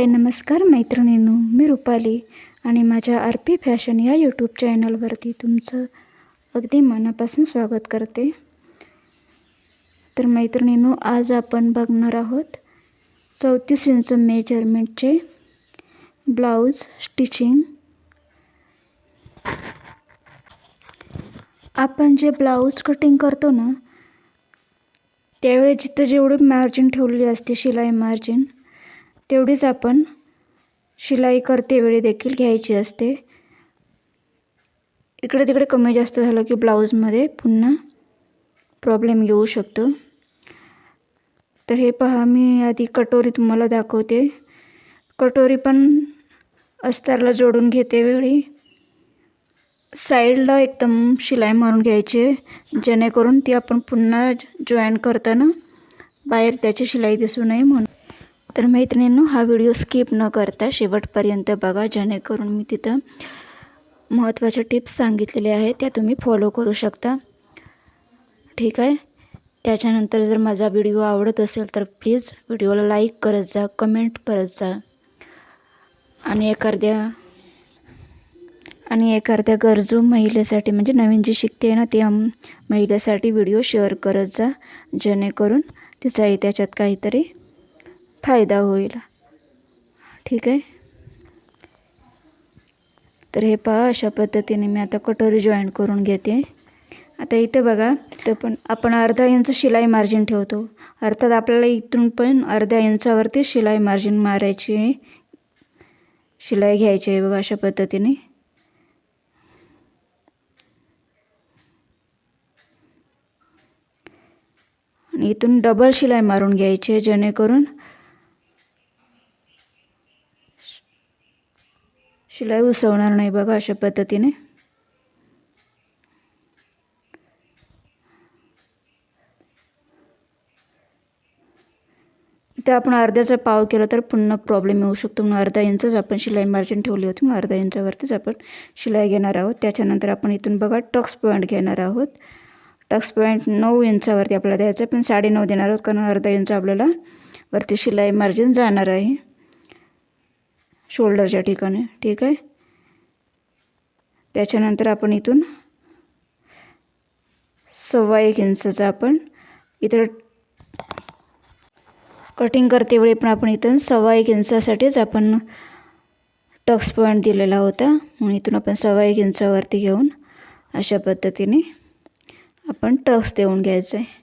हाय नमस्कार मैत्रिणींनो मी रुपाली आणि माझ्या आर पी फॅशन या यूट्यूब चॅनलवरती तुमचं अगदी मनापासून स्वागत करते. तर मैत्रिणींनो आज आपण बघणार आहोत चौतीस इंच मेजरमेंटचे ब्लाऊज स्टिचिंग आपण जे ब्लाऊज कटिंग करतो ना त्यावेळी जिथं जेवढी मार्जिन ठेवलेली असते शिलाई मार्जिन तेवढीच आपण शिलाई करते वेळी देखील घ्यायची असते. इकडे तिकडे कमी जास्त झालं की ब्लाऊजमध्ये पुन्हा प्रॉब्लेम येऊ शकतो. तर हे पहा मी आधी कटोरी तुम्हाला दाखवते. कटोरी पण अस्तरला जोडून घेते वेळी. साईडला एकदम शिलाई मारून घ्यायची जेणेकरून ती आपण पुन्हा जॉईन करताना बाहेर त्याची शिलाई दिसू नये म्हणून. तर मैत्रिणींनो हा व्हिडिओ स्किप न करता शेवटपर्यंत बघा जेणेकरून मी तिथं महत्त्वाच्या टिप्स सांगितलेल्या आहेत त्या तुम्ही फॉलो करू शकता. ठीक आहे? त्याच्यानंतर जर माझा व्हिडिओ आवडत असेल तर प्लीज व्हिडिओला लाईक करत जा कमेंट करत जा. आणि एखाद्या आणि एखाद्या गरजू महिलेसाठी म्हणजे नवीन जी शिकते आहे ना त्या महिलेसाठी व्हिडिओ शेअर करत जा जेणेकरून तिचाही त्याच्यात काहीतरी फायदा होईल. ठीक आहे? तर हे पहा अशा पद्धतीने मी आता कटोरी जॉईन करून घेते. आता इथं बघा तिथं पण आपण अर्धा इंच शिलाई मार्जिन ठेवतो. अर्थात आपल्याला इथून पण अर्ध्या इंचावरती शिलाई मार्जिन मारायची आहे. शिलाई घ्यायची आहे बघा अशा पद्धतीने. आणि इथून डबल शिलाई मारून घ्यायची आहे जेणेकरून शिलाई उसवणार नाही बघा अशा पद्धतीने. इथं आपण अर्ध्याचा पाव केला तर पुन्हा प्रॉब्लेम येऊ शकतो. म्हणून अर्धा इंचच आपण शिलाई मार्जिन ठेवली होती. मग अर्धा इंचावरतीच आपण शिलाई घेणार आहोत. त्याच्यानंतर आपण इथून बघा टक्स पॉईंट घेणार आहोत. टक्स पॉईंट नऊ इंचावरती आपल्याला द्यायचं पण साडे नऊ देणार आहोत कारण अर्धा इंच आपल्याला वरती शिलाई मार्जिन जाणार आहे. शोल्डरच्या ठिकाणी ठीक आहे? त्याच्यानंतर आपण इथून सव्वा एक इंचचा आपण इथं कटिंग करते वेळी पण आपण इथून सव्वा एक इंचासाठीच आपण टक्स पॉईंट दिलेला होता. म्हणून इथून आपण सव्वा एक इंचावरती घेऊन अशा पद्धतीने आपण टक्स देऊन घ्यायचं आहे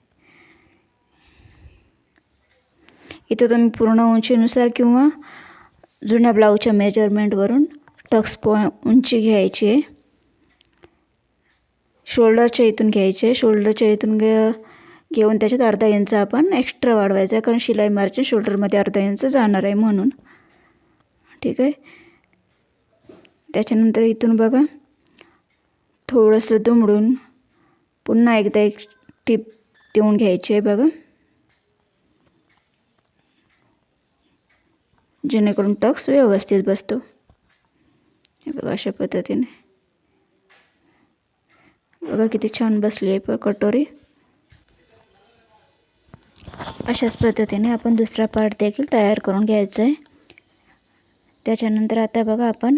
इथं तुम्ही पूर्ण उंचीनुसार किंवा जुन्या ब्लाऊजच्या मेजरमेंटवरून टक्स पॉ उंची घ्यायची आहे. शोल्डरच्या इथून घ्यायचे शोल्डरच्या इथून घे घेऊन त्याच्यात अर्धा इंच आपण एक्स्ट्रा वाढवायचं आहे. कारण शिलाई मार्जिन शोल्डरमध्ये अर्धा इंच जाणार आहे म्हणून. ठीक आहे? त्याच्यानंतर इथून बघा. थोडंसं दुमडून पुन्हा एकदा एक टिप देऊन घ्यायची आहे बघा. जेणेकरून टक्स व्यवस्थित बसतो. हे बघा अशा पद्धतीने. बघा किती छान बसली आहे प कटोरी. अशाच पद्धतीने आपण दुसरा पार्ट देखील तयार करून घ्यायचा आहे. त्याच्यानंतर आता बघा आपण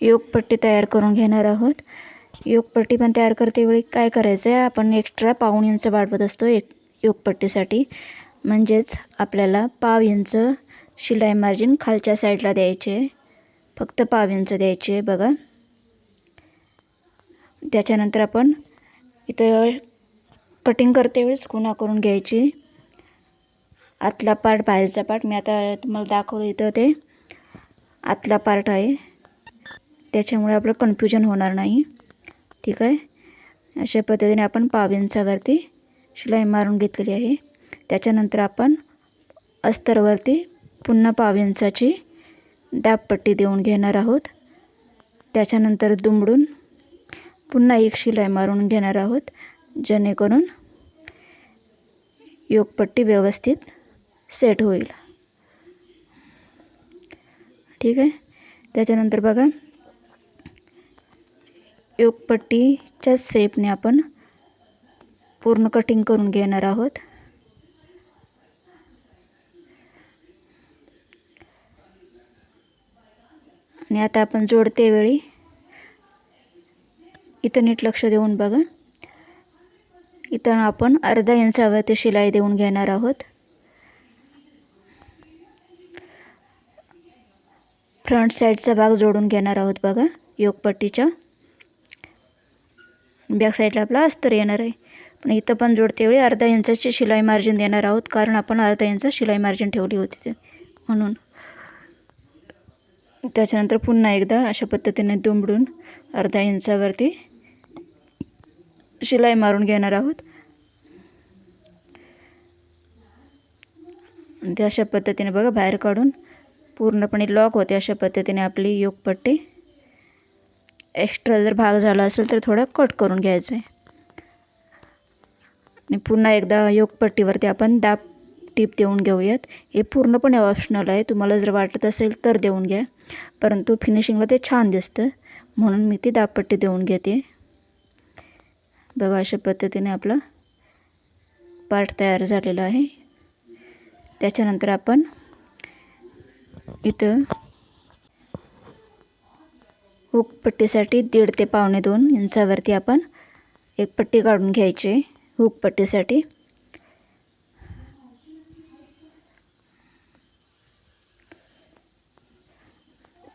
योगपट्टी तयार करून घेणार आहोत. योगपट्टी पण तयार करते वेळी काय करायचं आहे आपण एक्स्ट्रा पाऊण इंच वाढवत असतो एक योगपट्टीसाठी. म्हणजेच आपल्याला पाव इंच शिलाई मार्जिन खालच्या साईडला द्यायचे. फक्त पाव इंच द्यायचे आहे बघा. त्याच्यानंतर आपण इथं कटिंग करते वेळेस खुणा करून घ्यायची. आतला पार्ट बाहेरचा पार्ट मी आता तुम्हाला दाखवलं इथं ते. आतला पार्ट आहे. त्याच्यामुळे आपलं कन्फ्युजन होणार नाही. ठीक आहे? अशा पद्धतीने आपण पाव इंचावरती शिलाई मारून घेतलेली आहे. त्याच्यानंतर आपण अस्तरवरती पुन्हा पाव इंचाची दाबपट्टी देऊन घेणार आहोत. त्याच्यानंतर दुमडून पुन्हा एक शिलाई मारून घेणार आहोत जेणेकरून योगपट्टी व्यवस्थित सेट होईल. ठीक आहे? त्याच्यानंतर बघा योगपट्टीच्या सेपने आपण पूर्ण कटिंग करून घेणार आहोत. आणि आता आपण जोडते वेळी. इथं नीट लक्ष देऊन बघा. इथं आपण अर्धा इंचावरती शिलाई देऊन घेणार आहोत. फ्रंट साईडचा भाग जोडून घेणार आहोत बघा योगपट्टीच्या बॅक साईडला आपला अस्तर येणार आहे. पण इथं पण जोडते वेळी अर्धा इंचाची शिलाई मार्जिन देणार आहोत कारण आपण अर्धा इंच शिलाई मार्जिन ठेवली होती ते. म्हणून. त्याच्यानंतर पुन्हा एकदा अशा पद्धतीने दुमडून अर्धा इंचावरती शिलाई मारून घेणार आहोत. ते अशा पद्धतीने बघा बाहेर काढून पूर्णपणे लॉक होते अशा पद्धतीने आपली योगपट्टी. एक्स्ट्रा जर भाग झाला असेल तर थोडा कट करून घ्यायचं आहे आणि पुन्हा एकदा योगपट्टीवरती आपण दाब टीप देऊन घेऊयात. हे पूर्णपणे ऑप्शनल आहे. तुम्हाला जर वाटत असेल तर देऊन घ्या. परंतु फिनिशिंगला ते छान दिसतं. म्हणून मी ती दापट्टी देऊन घेते. बघा अशा पद्धतीने आपला पार्ट तयार झालेला आहे. त्याच्यानंतर आपण इथं हुक पट्टीसाठी दीड ते पावणे दोन इंचावरती आपण एक पट्टी काढून घ्यायची. हुकपट्टीसाठी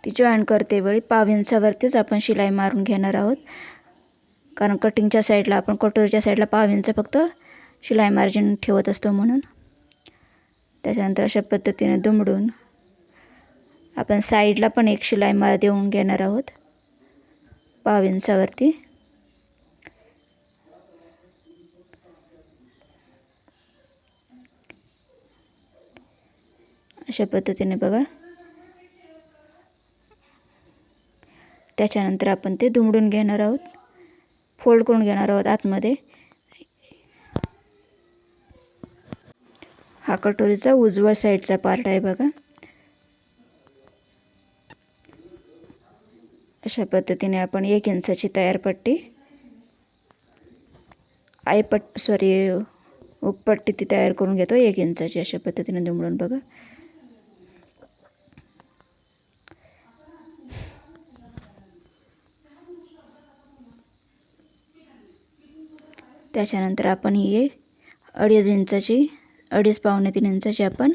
ती जॉईन करते वेळी. आपण शिलाई मारून घेणार आहोत. कारण कटिंगच्या साईडला आपण कटोरीच्या साईडला पाव फक्त शिलाई मार्जिन ठेवत असतो म्हणून. त्याच्यानंतर अशा पद्धतीने दुमडून आपण साईडला पण एक शिलाई मार देऊन घेणार आहोत. पाविंचावरती अशा पद्धतीने बघा. त्याच्यानंतर आपण ते दुमडून घेणार आहोत. फोल्ड करून घेणार आहोत आतमध्ये. हा कटोरीचा उजवळ साईडचा पार्ट आहे बघा. अशा पद्धतीने आपण एक इंचाची तयार पट्टी आयपट सॉरी उपपट्टी ती तयार करून घेतो एक इंचाची अशा पद्धतीने दुमडून बघा. त्याच्यानंतर आपण ही अडीच इंचाची अडीच पावणे तीन इंचाची आपण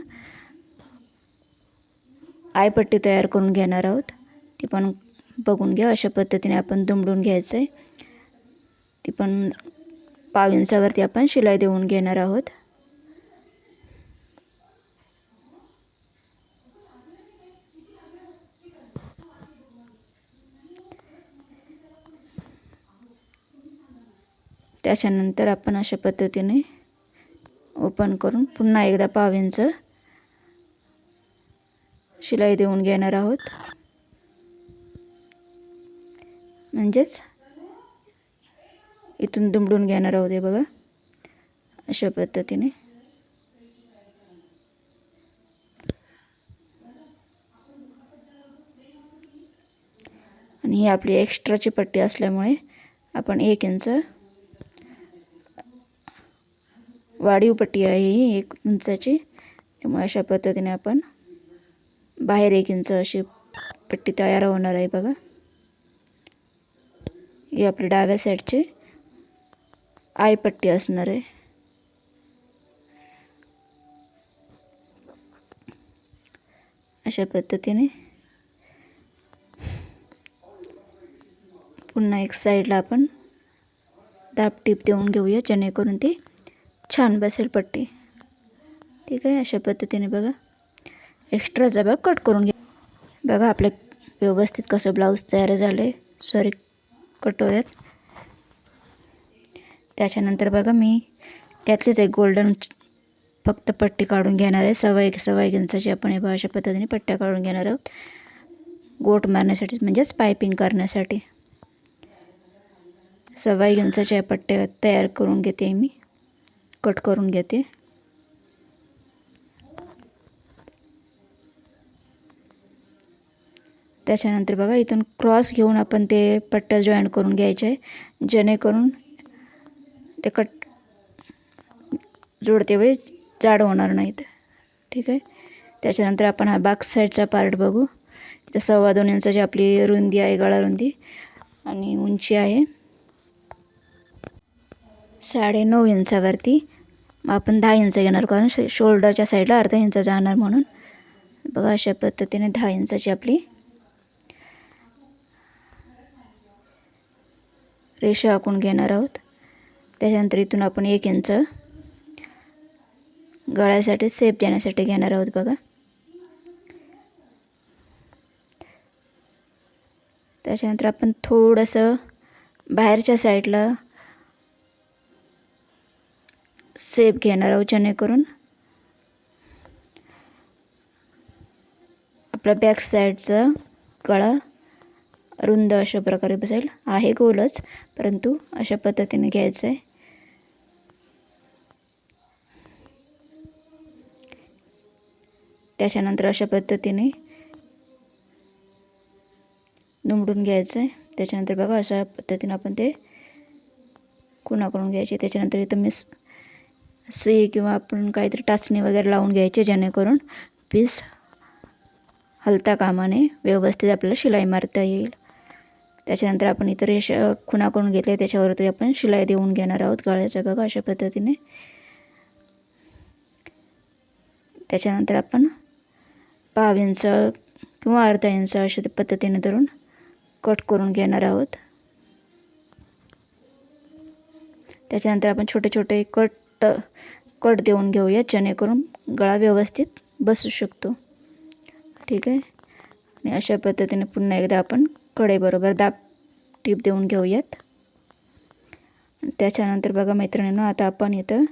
आयपट्टी तयार करून घेणार आहोत. ती पण बघून घ्या अशा पद्धतीने आपण दुमडून घ्यायचं आहे ती पण पाव इंचावरती आपण शिलाई देऊन घेणार आहोत. त्याच्यानंतर आपण अशा पद्धतीने ओपन करून पुन्हा एकदा पाव शिलाई देऊन घेणार आहोत. म्हणजेच इथून दुमडून घेणार आहोत हे बघा. अशा पद्धतीने. आणि ही आपली एक्स्ट्राची पट्टी असल्यामुळे आपण एक इंच वाढीव पट्टी आहे ही एक इंचाची त्यामुळे अशा पद्धतीने आपण बाहेर एक इंच अशी पट्टी तयार होणार आहे बघा. ही आपली डाव्या साईडची आयपट्टी असणार आहे. अशा पद्धतीने पुन्हा एक साईडला आपण दाब टीप देऊन घेऊया जेणेकरून ती छान बसेल पट्टी. ठीक आहे अशा पद्धतीने बघा. एक्स्ट्राचा भाग कट करून घ्या. बघा आपलं व्यवस्थित कसं ब्लाऊज तयार झालं आहे सॉरी कटोऱ्यात त्याच्यानंतर बघा मी त्यातलीच एक गोल्डन फक्त पट्टी काढून घेणार आहे. सवाई सवाई सव्वा इंचाची आपण हे अशा पद्धतीने पट्ट्या काढून घेणार आहोत. गोट मारण्यासाठी म्हणजेच पायपिंग करण्यासाठी. सवाई एक इंचाच्या पट्ट्या तयार करून घेते मी. कट करून घेते. त्याच्यानंतर बघा इथून क्रॉस घेऊन आपण ते पट्ट्या जॉईन करून घ्यायचे. आहे जेणेकरून ते कट जोडते वेळी जाड होणार नाहीत. ठीक आहे? त्याच्यानंतर आपण हा बॅक साईडचा पार्ट बघू. इथं सव्वा दोन इंचाची आपली रुंदी आहे गळा रुंदी. आणि उंची आहे. साडे नऊ इंचावरती. मग आपण दहा इंच घेणार कारण श शोल्डरच्या साईडला अर्धा इंच जाणार म्हणून. बघा अशा पद्धतीने दहा इंचाची आपली रेषा आखून घेणार आहोत. त्याच्यानंतर इथून आपण एक इंच गळ्यासाठी सेप देण्यासाठी घेणार आहोत बघा. त्याच्यानंतर आपण थोडंसं बाहेरच्या साईडला सेप घेणार आहोत जेणेकरून. आपल्या बॅक साईडचा गळा रुंद अशा प्रकारे बसेल. आहे गोलच परंतु अशा पद्धतीने घ्यायचं आहे त्याच्यानंतर अशा पद्धतीने दुमडून घ्यायचं आहे त्याच्यानंतर बघा अशा पद्धतीने आपण ते कुणाकडून करून घ्यायचे त्याच्यानंतर इथं मी सुई किंवा आपण काहीतरी टाचणी वगैरे लावून घ्यायचे जेणेकरून पीस हलता कामाने व्यवस्थित आपल्याला शिलाई मारता येईल. त्याच्यानंतर आपण इतर रेषा खुणा करून घेतले त्याच्यावरती आपण शिलाई देऊन घेणार आहोत गळ्याचा बघा अशा पद्धतीने. त्याच्यानंतर आपण पाव इंच किंवा अर्धा इंच अशा पद्धतीने धरून कट करून घेणार आहोत. त्याच्यानंतर आपण छोटे छोटे कट कट देऊन घेऊया जेणेकरून गळा व्यवस्थित बसू शकतो. ठीक आहे? आणि अशा पद्धतीने पुन्हा एकदा आपण कडेबरोबर दाब टीप देऊन घेऊयात. त्याच्यानंतर बघा मैत्रिणींनो आता आपण इथं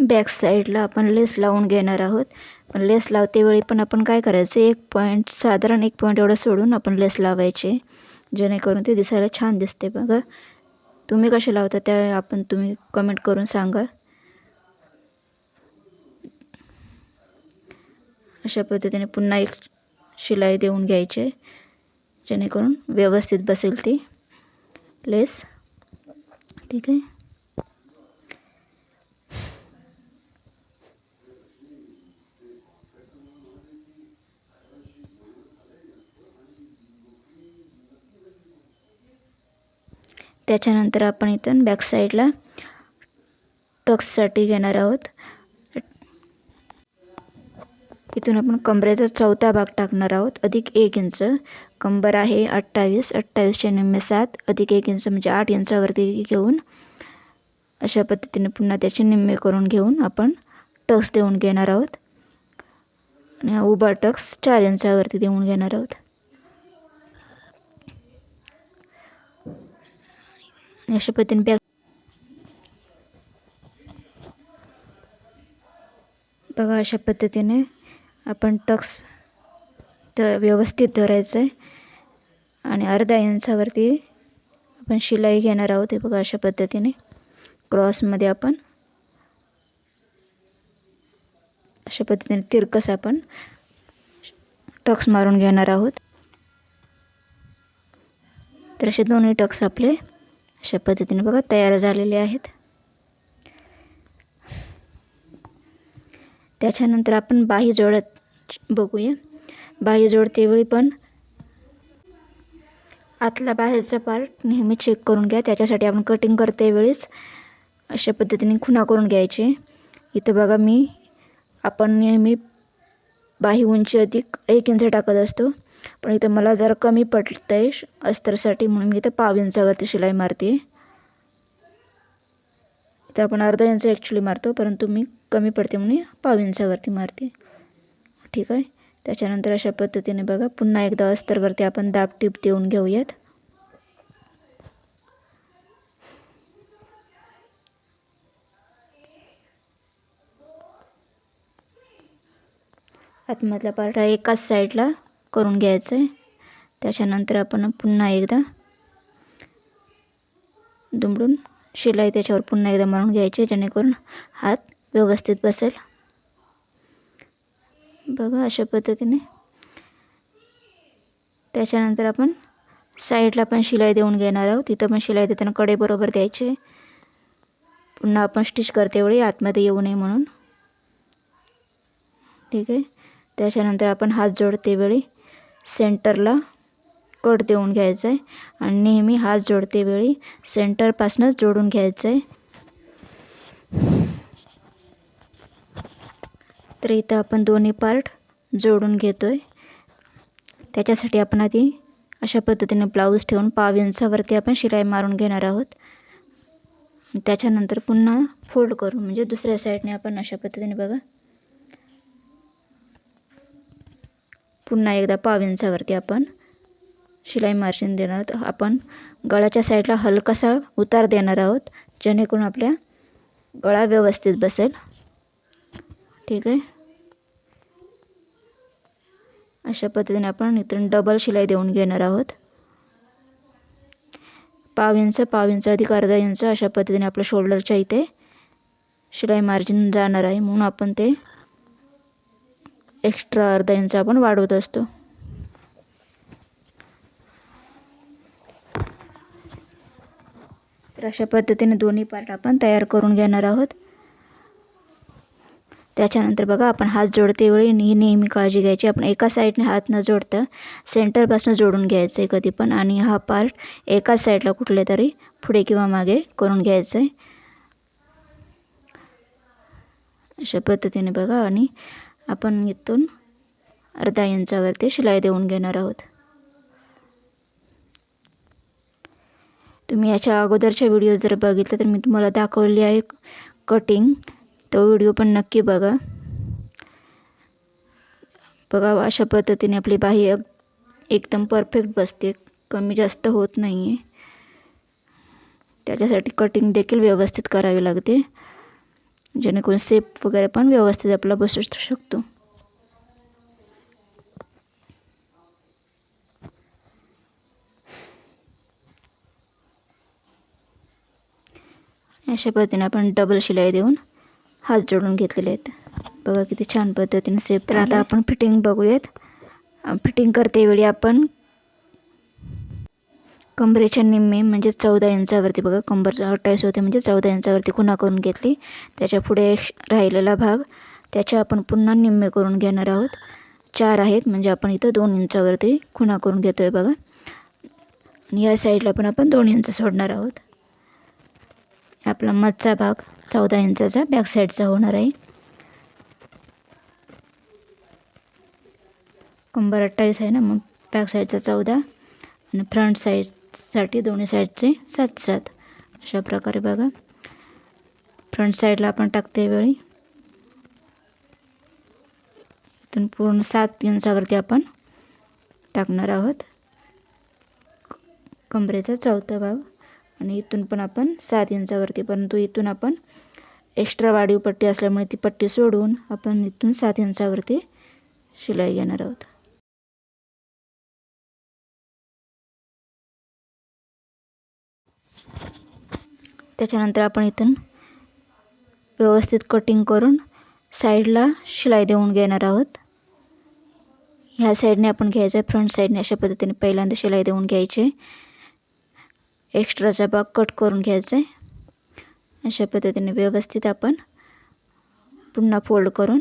बॅक साईडला आपण लेस लावून घेणार आहोत. पण लेस लावते वेळी पण आपण काय करायचं एक पॉईंट साधारण एक पॉईंट एवढं सोडून आपण लेस लावायचे जेणेकरून ते दिसायला छान दिसते बघा. तुम्ही कसे लावता त्या आपण तुम्ही कमेंट करून सांगा. अशा पद्धतीने पुन्हा एक शिलाई देऊन घ्यायचे जेणेकरून व्यवस्थित बसेल ती. लेस. ठीक आहे? त्याच्यानंतर आपण इथून बॅक साईडला टक्ससाठी घेणार आहोत. इथून आपण कमरेचा चौथा भाग टाकणार आहोत. अधिक एक इंच. कंबर आहे अठ्ठावीस. अठ्ठावीसचे निम्मे सात. अधिक एक इंच म्हणजे आठ इंचावरती घेऊन अशा पद्धतीने पुन्हा त्याचे निम्मे करून घेऊन आपण टक्स देऊन घेणार आहोत. आणि उभा टक्स चार इंचावरती देऊन घेणार आहोत. अशा पद्धतीने बॅग बघा अशा पद्धतीने आपण टक्स तर व्यवस्थित धरायचं आहे आणि अर्धा इंचावरती आपण शिलाई घेणार आहोत. हे बघा अशा पद्धतीने क्रॉसमध्ये आपण अशा पद्धतीने तिरकस आपण टक्स मारून घेणार आहोत. तर असे दोन्ही टक्स आपले अशा पद्धतीने बघा तयार झालेले आहेत. त्याच्यानंतर आपण बाही जोडत बघूया. बाही जोडतेवेळी पण आतला बाहेरचा पार्ट नेहमी चेक करून घ्या. त्याच्यासाठी आपण कटिंग करते वेळेस अशा पद्धतीने खुणा करून घ्यायचे. इथं बघा मी आपण नेहमी बाही उंची अधिक एक इंच टाकत असतो. पण इथं मला जरा कमी पडतं आहे अस्तरसाठी म्हणून मी इथं पाव इंचावरती शिलाई मारते. इथं आपण अर्धा इंच ॲक्च्युली मारतो परंतु मी कमी पडते म्हणून पाव इंचावरती मारते. ठीक आहे? त्याच्यानंतर अशा पद्धतीने बघा पुन्हा एकदा अस्तरवरती आपण दाब टीप देऊन घेऊयात. आतमधला पार्ट हा एकाच साईडला करून घ्यायचं आहे. त्याच्यानंतर आपण पुन्हा एकदा दुमडून शिलाई त्याच्यावर पुन्हा एकदा मारून घ्यायची जेणेकरून हात व्यवस्थित बसेल. बघा अशा पद्धतीने. त्याच्यानंतर आपण साईडला पण शिलाई देऊन घेणार आहोत. तिथं पण शिलाई देताना कडे बरोबर द्यायचे. पुन्हा आपण स्टिच करते वेळी आतमध्ये येऊ नये म्हणून. ठीक आहे. त्याच्यानंतर आपण हात जोडते वेळी सेंटरला कट देऊन घ्यायचा आहे आणि नेहमी हात जोडते वेळी सेंटरपासूनच जोडून घ्यायचं आहे तर इथं आपण दोन्ही पार्ट जोडून घेतो आहे त्याच्यासाठी आपण आधी अशा पद्धतीने ब्लाऊज ठेवून पाव इंचावरती आपण शिलाई मारून घेणार आहोत. त्याच्यानंतर पुन्हा फोल्ड करू म्हणजे दुसऱ्या साईडने आपण अशा पद्धतीने बघा. पुन्हा एकदा पाव इंचावरती आपण शिलाई मार्जिन देणार आहोत. आपण गळ्याच्या साईडला हलकासा उतार देणार आहोत जेणेकरून आपल्या गळा व्यवस्थित बसेल. ठीक आहे? अशा पद्धतीने आपण इथून डबल शिलाई देऊन घेणार आहोत. पाव इंच पाव इंच अधिक अर्धा इंच अशा पद्धतीने आपल्या शोल्डरच्या इथे शिलाई मार्जिन जाणार आहे. म्हणून आपण ते एक्स्ट्रा अर्धा इंच आपण वाढवत असतो. तर अशा पद्धतीने दोन्ही पार्ट आपण तयार करून घेणार आहोत. त्याच्यानंतर बघा आपण हात जोडते वेळी ही नेहमी काळजी घ्यायची. आपण एका साईडने हात न जोडता सेंटरपासून जोडून घ्यायचं आहे कधी पण आणि हा पार्ट एकाच साईडला कुठले तरी पुढे किंवा मागे करून घ्यायचं आहे अशा पद्धतीने बघा आणि आपण इथून अर्धा इंचावरती शिलाई देऊन घेणार आहोत. तुम्ही याच्या अगोदरच्या व्हिडिओ जर बघितलं तर मी तुम्हाला दाखवली आहे कटिंग तो व्हिडिओ पण नक्की बघा. बघा अशा पद्धतीने आपली बाही एकदम परफेक्ट बसते. कमी जास्त होत नाही आहे त्याच्यासाठी कटिंग देखील व्यवस्थित करावी लागते. जेणेकरून सेप वगैरे पण व्यवस्थित आपला बसू शकतो. अशा पद्धतीने आपण डबल शिलाई देऊन हात जोडून घेतलेले आहेत. बघा किती छान पद्धतीने सेप तर आता आपण फिटिंग बघूयात. फिटिंग करते वेळी आपण कंबरेच्या निम्मे म्हणजे चौदा इंचावरती बघा कंबर अठ्ठावीस होते म्हणजे चौदा इंचावरती खुणा करून घेतली. त्याच्या पुढे राहिलेला भाग त्याच्या आपण पुन्हा निम्मे करून घेणार आहोत. चार आहेत म्हणजे आपण इथं दोन इंचावरती खुणा करून घेतो आहे बघा. आणि या साईडला पण आपण दोन इंच सोडणार आहोत. आपला मधचा भाग चौदा इंचाचा बॅक साईडचा होणार आहे. कंबर अठ्ठावीस आहे ना मग बॅक साईडचा चौदा. आणि फ्रंट साईड साठी दोन्ही साईडचे सात सात. अशा प्रकारे बघा. फ्रंट साईडला आपण टाकते वेळी. इथून पूर्ण सात इंचावरती आपण टाकणार आहोत. कमरेचा चौथा भाग. आणि इथून पण आपण सात इंचावरती परंतु इथून आपण एक्स्ट्रा वाढीव पट्टी असल्यामुळे ती पट्टी सोडून आपण इथून सात इंचावरती शिलाई घेणार आहोत. त्याच्यानंतर आपण इथून व्यवस्थित कटिंग करून साईडला शिलाई देऊन घेणार आहोत. ह्या साईडने आपण घ्यायचं आहे फ्रंट साईडने अशा पद्धतीने पहिल्यांदा शिलाई देऊन घ्यायची. एक्स्ट्राचा भाग कट करून घ्यायचा आहे अशा पद्धतीने व्यवस्थित आपण पुन्हा फोल्ड करून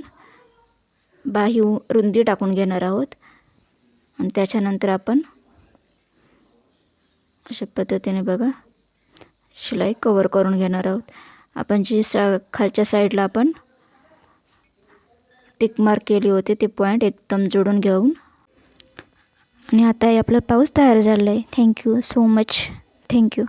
बाही रुंदी टाकून घेणार आहोत. आणि त्याच्यानंतर आपण अशा पद्धतीने बघा शिलाई कवर करून घेणार आहोत. आपण जी सा खालच्या साईडला आपण टिक मार्क केली होती ते पॉईंट एकदम जोडून घेऊन. आणि आता हे आपलं पाऊस तयार झालं आहे. Thank you so much thank you